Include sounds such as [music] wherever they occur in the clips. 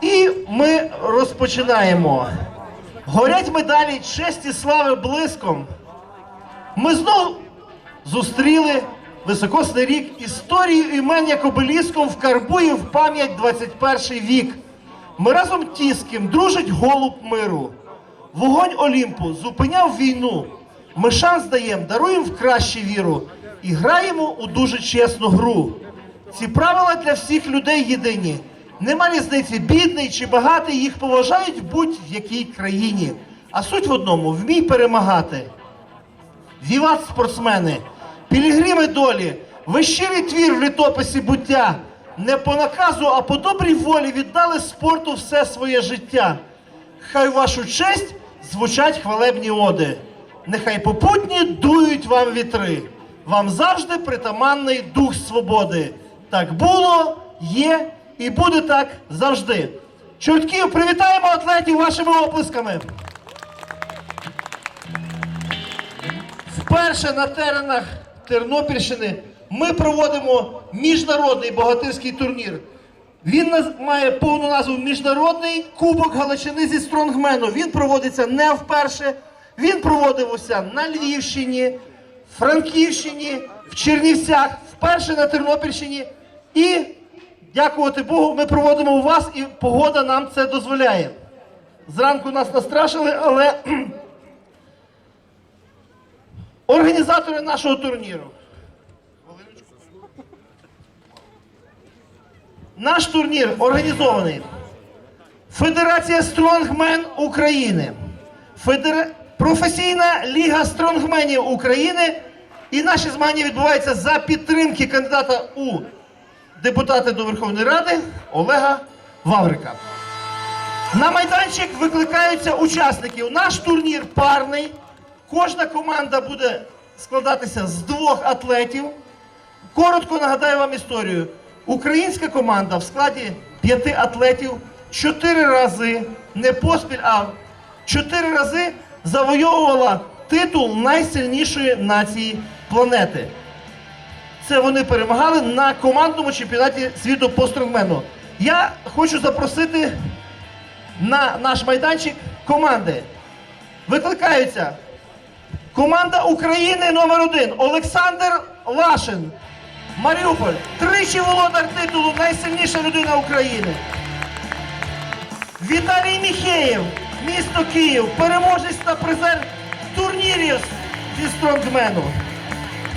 І ми розпочинаємо. Горять медалі честі слави блиском. Ми знов зустріли високосний рік історію імен як обеліском вкарбує в пам'ять 21 вік. Ми разом тіским дружить голуб миру. Вогонь Олімпу зупиняв війну. Ми шанс даємо, даруємо в кращу віру і граємо у дуже чесну гру. Ці правила для всіх людей єдині. Нема різниці, бідний чи багатий, їх поважають в будь-в якій країні. А суть в одному вмій перемагати. Віват спортсмени, пілігрими долі, ви твір в літописі буття. Не по наказу, а по добрій волі віддали спорту все своє життя. Хай вашу честь звучать хвалебні оди. Нехай попутні дують вам вітри. Вам завжди притаманний дух свободи. Так було, є і буде так завжди. Чортків, привітаємо атлетів вашими оплесками. Вперше на теренах Тернопільщини ми проводимо міжнародний богатирський турнір. Він має повну назву Міжнародний Кубок Галичини зі стронгмену. Він проводиться не вперше. Він проводився на Львівщині, Франківщині, в Чернівцях, вперше на Тернопільщині. І, дякувати Богу, ми проводимо у вас, і погода нам це дозволяє. Зранку нас настрашили, але [clears throat] Організатори нашого турніру. Наш турнір організований Федерація Стронгмен України, Федера... Професійна Ліга Стронгменів України. І наші змагання відбуваються за підтримки кандидата у депутати до Верховної Ради Олега Ваврика. На майданчик викликаються учасники. Наш турнір парний. Кожна команда буде складатися з двох атлетів. Коротко нагадаю вам історію. Українська команда в складі п'яти атлетів чотири рази, не поспіль, а чотири рази завойовувала титул найсильнішої нації планети. Це вони перемагали на командному чемпіонаті світу по стронгмену. Я хочу запросити на наш майданчик команди. Викликаються команда України номер один Олександр Лашин. Маріуполь. Тричі володар титулу найсильніша людина України. Віталій Міхеєв, місто Київ, переможець та призер турнірів зі стронгмену.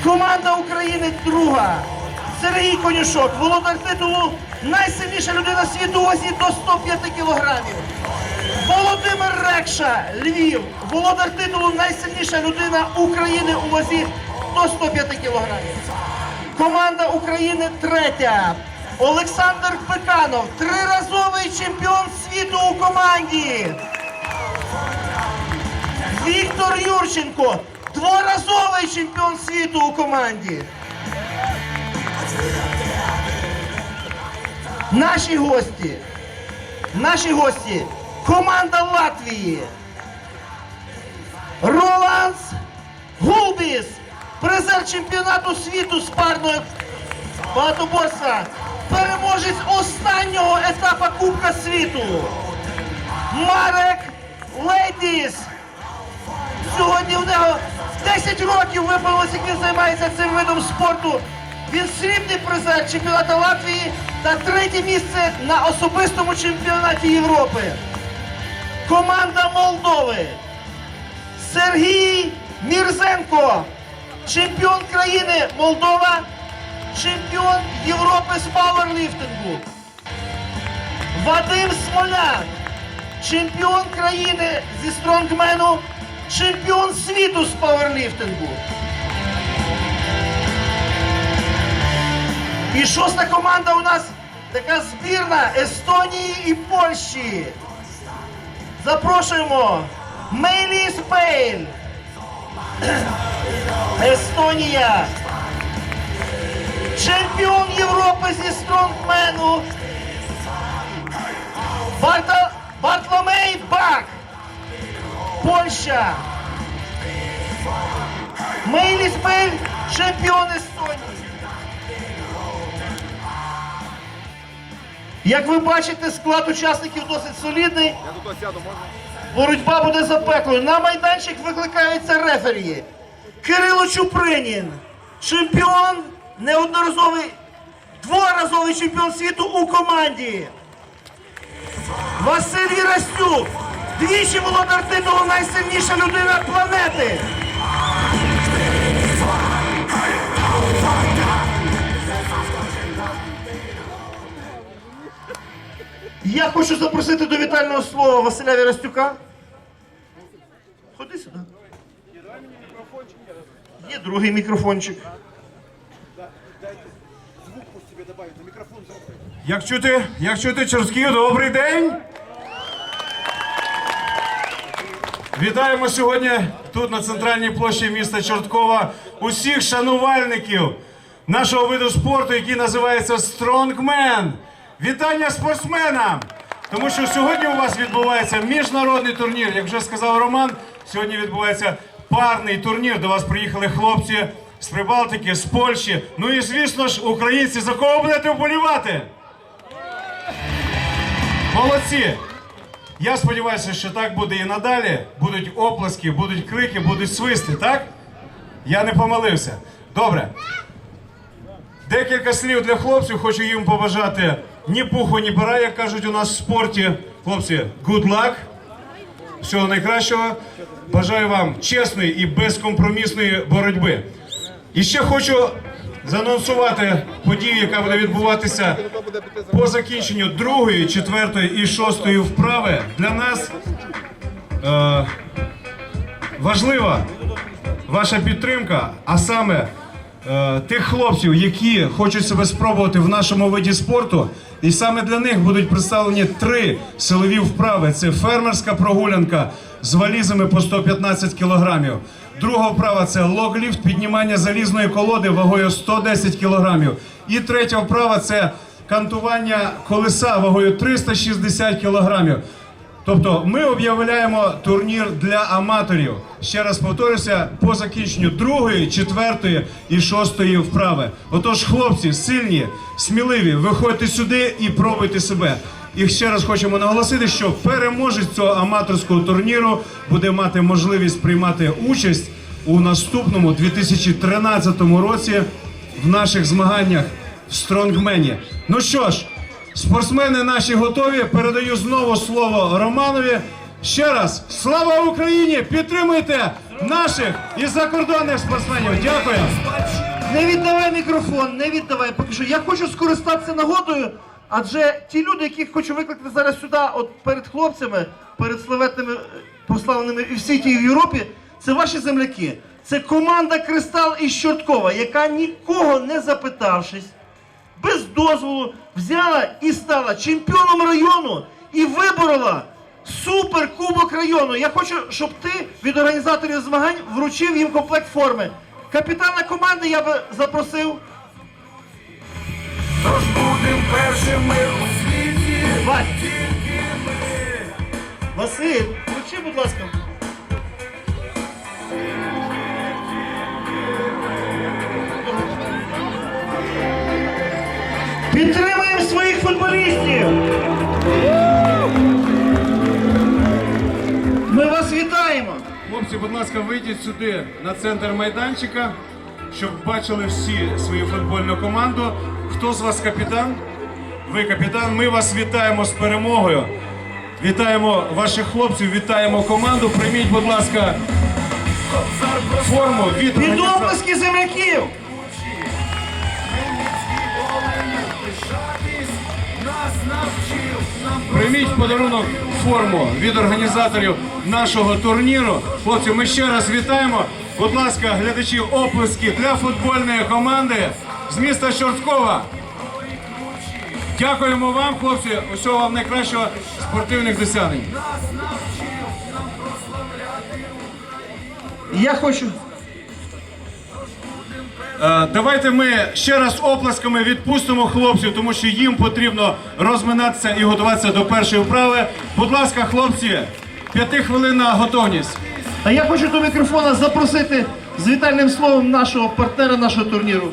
Команда України друга. Сергій Конюшок, володар титулу найсильніша людина світу у вазі до 105 кілограмів. Володимир Рекша, Львів, володар титулу найсильніша людина України у вазі до 105 кілограмів. Команда України третя. Олександр Пеканов, триразовий чемпіон світу у команді. Віктор Юрченко, дворазовий чемпіон світу у команді. Наші гості. Наші гості. Команда Латвії. Роланс Гулбіс. Призер чемпіонату світу з парної багатоборства. Переможець останнього етапу Кубка світу. Марек Лейдіс. Сьогодні в нього 10 років виповнилось, як займається цим видом спорту. Він срібний призер чемпіонату Латвії та третє місце на особистому чемпіонаті Європи. Команда Молдови. Сергій Мірзенко, чемпіон країни Молдова, чемпіон Європи з пауерліфтингу. Вадим Смоляк, чемпіон країни зі стронгмену, чемпіон світу з пауерліфтингу. І шоста команда у нас така збірна Естонії і Польщі. Запрошуємо Мейліс Пейль. Естонія. Чемпіон Європи зі стронгмену. Барта... Бартломей Бак. Польща. Мейліс Пейль, чемпіон Естонії. Як ви бачите, склад учасників досить солідний. Боротьба буде запеклою. На майданчик викликаються рефері. Кирило Чупринін, чемпіон, неодноразовий, дворазовий чемпіон світу у команді. Василь Єрастюк, двічі володар титулу найсильніша людина планети. Я хочу запросити до вітального слова Василя Вірастюка. Ходи сюди. Є другий мікрофончик. Як чути, як чути Чортків, добрий день. Вітаємо сьогодні тут на центральній площі міста Чорткова усіх шанувальників нашого виду спорту, який називається Strongman. Вітання спортсменам! Тому що сьогодні у вас відбувається міжнародний турнір. Як вже сказав Роман, сьогодні відбувається парний турнір. До вас приїхали хлопці з Прибалтики, з Польщі. Ну і звісно ж, українці, за кого будете вболівати? Молодці! Я сподіваюся, що так буде і надалі. Будуть оплески, будуть крики, будуть свисти, так? Я не помилився. Добре. Декілька слів для хлопців. Хочу їм побажати ні пуху, ні пера, як кажуть у нас в спорті. Хлопці, good luck. Всього найкращого. Бажаю вам чесної і безкомпромісної боротьби. І ще хочу заанонсувати подію, яка буде відбуватися по закінченню другої, четвертої і шостої вправи. Для нас е, важлива ваша підтримка, а саме тих хлопців, які хочуть себе спробувати в нашому виді спорту. І саме для них будуть представлені три силові вправи: це фермерська прогулянка з валізами по 115 кілограмів. Друга вправа це логліфт, піднімання залізної колоди вагою 110 кілограмів. І третя вправа це кантування колеса вагою 360 кілограмів. Тобто ми об'являємо турнір для аматорів. Ще раз повторюся, по закінченню другої, четвертої і шостої вправи. Отож, хлопці, сильні, сміливі, виходьте сюди і пробуйте себе. І ще раз хочемо наголосити, що переможець цього аматорського турніру буде мати можливість приймати участь у наступному 2013 році в наших змаганнях в Стронгмені. Ну що ж. Спортсмени наші готові. Передаю знову слово Романові. Ще раз слава Україні! Підтримуйте наших і закордонних спортсменів. Дякую. Не віддавай мікрофон, не віддавай. Поки що я хочу скористатися нагодою, адже ті люди, яких хочу викликати зараз сюди, от перед хлопцями, перед славетними е, прославленими і всій тій в Європі, це ваші земляки. Це команда Кристал із Чорткова, яка нікого не запитавшись, без дозволу взяла і стала чемпіоном району і виборола суперкубок району. Я хочу, щоб ти від організаторів змагань вручив їм комплект форми. Капітана команди я би запросив. Тож будем першими у світі. Вась. Василь, вручи, будь ласка. Підтримуємо своїх футболістів! Ми вас вітаємо! Хлопці, будь ласка, вийдіть сюди на центр майданчика, щоб бачили всі свою футбольну команду. Хто з вас капітан? Ви капітан. Ми вас вітаємо з перемогою. Вітаємо ваших хлопців, вітаємо команду. Прийміть, будь ласка, форму від Під організа- земляків! Прийміть подарунок форму від організаторів нашого турніру. Хлопці, ми ще раз вітаємо. Будь ласка, глядачі, оплески для футбольної команди з міста Чорткова. Дякуємо вам, хлопці. Усього вам найкращого спортивних досягнень. Я хочу. Е, Давайте ми ще раз оплесками відпустимо хлопців, тому що їм потрібно розминатися і готуватися до першої вправи. Будь ласка, хлопці, п'ятихвилинна готовність. А я хочу до мікрофона запросити з вітальним словом нашого партнера нашого турніру,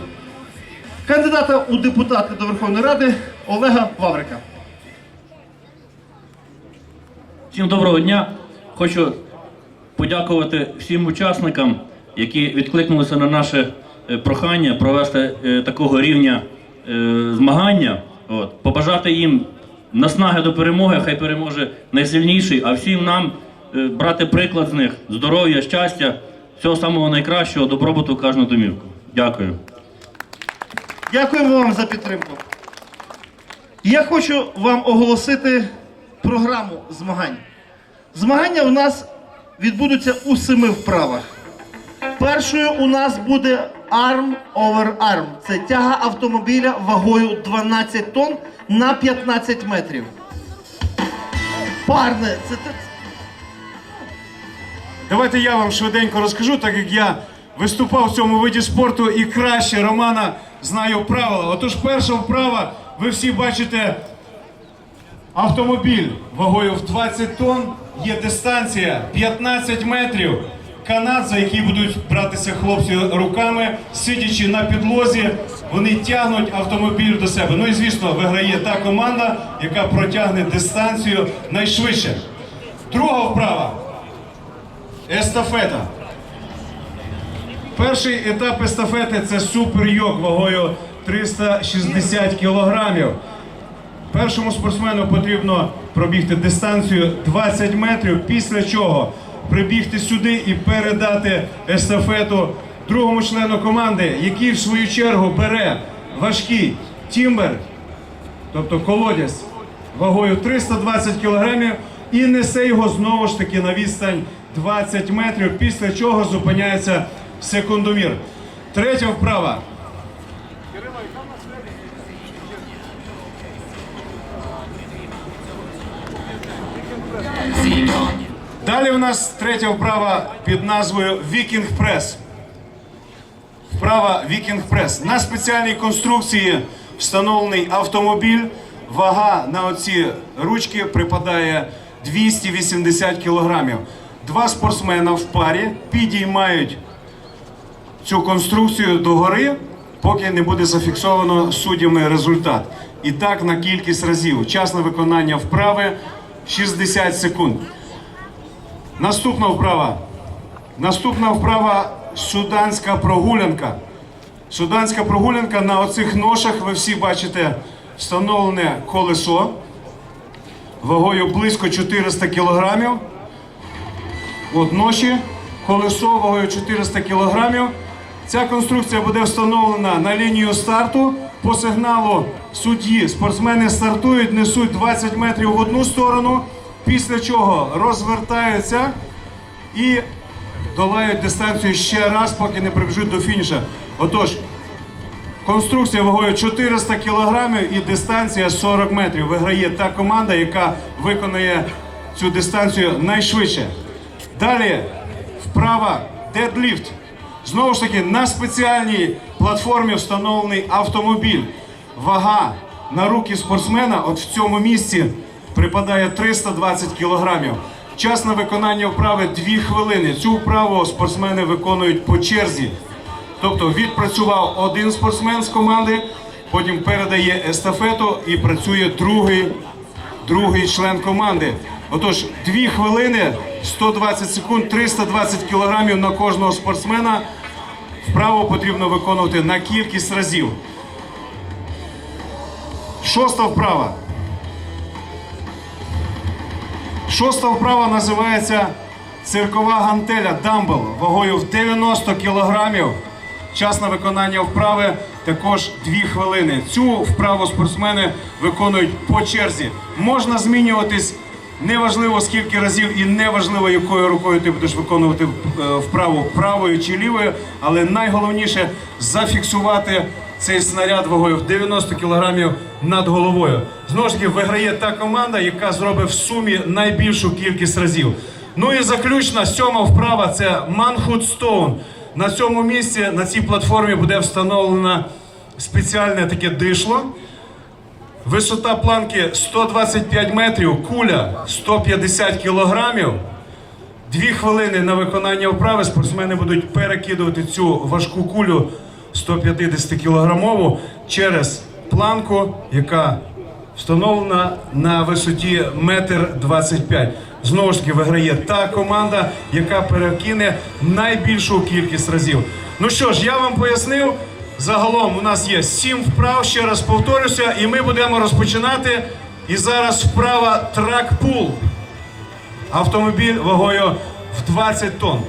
кандидата у депутати до Верховної Ради Олега Ваврика. Всім доброго дня. Хочу подякувати всім учасникам, які відкликнулися на наше прохання провести е, такого рівня е, змагання. От. Побажати їм наснаги до перемоги, хай переможе найсильніший, а всім нам е, брати приклад з них, здоров'я, щастя, всього самого найкращого, добробуту кожну домівку. Дякую. Дякуємо вам за підтримку. Я хочу вам оголосити програму змагань. Змагання у нас відбудуться у семи вправах. Першою у нас буде arm over arm. Це тяга автомобіля вагою 12 тонн на 15 метрів. Парне, це те- Давайте я вам швиденько розкажу, так як я виступав в цьому виді спорту і краще Романа знаю правила. Отож, перша вправа, ви всі бачите автомобіль вагою в 20 тонн, є дистанція 15 метрів. Канат, за який будуть братися хлопці руками, сидячи на підлозі, вони тягнуть автомобіль до себе. Ну і звісно, виграє та команда, яка протягне дистанцію найшвидше. Друга вправа. Естафета. Перший етап естафети це суперйог вагою 360 кілограмів. Першому спортсмену потрібно пробігти дистанцію 20 метрів, після чого прибігти сюди і передати естафету другому члену команди, який в свою чергу бере важкий тімбер, тобто колодязь вагою 320 кілограмів і несе його знову ж таки на відстань 20 метрів, після чого зупиняється секундомір. Третя вправа. Далі у нас третя вправа під назвою Вікінг Прес. Вправа Вікінг Прес. На спеціальній конструкції встановлений автомобіль. Вага на оці ручки припадає 280 кілограмів. Два спортсмена в парі підіймають цю конструкцію догори, поки не буде зафіксовано суддями результат. І так на кількість разів. Час на виконання вправи 60 секунд. Наступна вправа. Наступна вправа суданська прогулянка. Суданська прогулянка на оцих ношах ви всі бачите встановлене колесо вагою близько 400 кілограмів. От ноші, колесо вагою 400 кілограмів. Ця конструкція буде встановлена на лінію старту. По сигналу судді спортсмени стартують, несуть 20 метрів в одну сторону, після чого розвертаються і долають дистанцію ще раз, поки не прибіжуть до фініша. Отож, конструкція вагою 400 кілограмів і дистанція 40 метрів. Виграє та команда, яка виконає цю дистанцію найшвидше. Далі вправа дедліфт. Знову ж таки, на спеціальній платформі встановлений автомобіль. Вага на руки спортсмена от в цьому місці припадає 320 кілограмів. Час на виконання вправи 2 хвилини. Цю вправу спортсмени виконують по черзі. Тобто відпрацював один спортсмен з команди, потім передає естафету і працює другий другий член команди. Отож, 2 хвилини, 120 секунд, 320 кілограмів на кожного спортсмена. Вправо потрібно виконувати на кількість разів. Шоста вправа. Шоста вправа називається циркова гантеля дамбел вагою в 90 кілограмів. Час на виконання вправи також 2 хвилини. Цю вправу спортсмени виконують по черзі. Можна змінюватись неважливо скільки разів і неважливо, якою рукою ти будеш виконувати е, вправу правою чи лівою, але найголовніше зафіксувати цей снаряд вагою в 90 кілограмів над головою. Знову ж таки, виграє та команда, яка зробить в сумі найбільшу кількість разів. Ну і заключна сьома вправа це Stone. На цьому місці, на цій платформі буде встановлено спеціальне таке дишло. Висота планки 125 метрів, куля 150 кілограмів. Дві хвилини на виконання вправи спортсмени будуть перекидувати цю важку кулю 150 кілограмову через планку, яка встановлена на висоті 1,25 м. знову ж таки виграє та команда, яка перекине найбільшу кількість разів. Ну що ж, я вам пояснив. Загалом у нас є сім вправ, ще раз повторюся, і ми будемо розпочинати. І зараз вправа трак-пул. Автомобіль вагою в 20 тонн.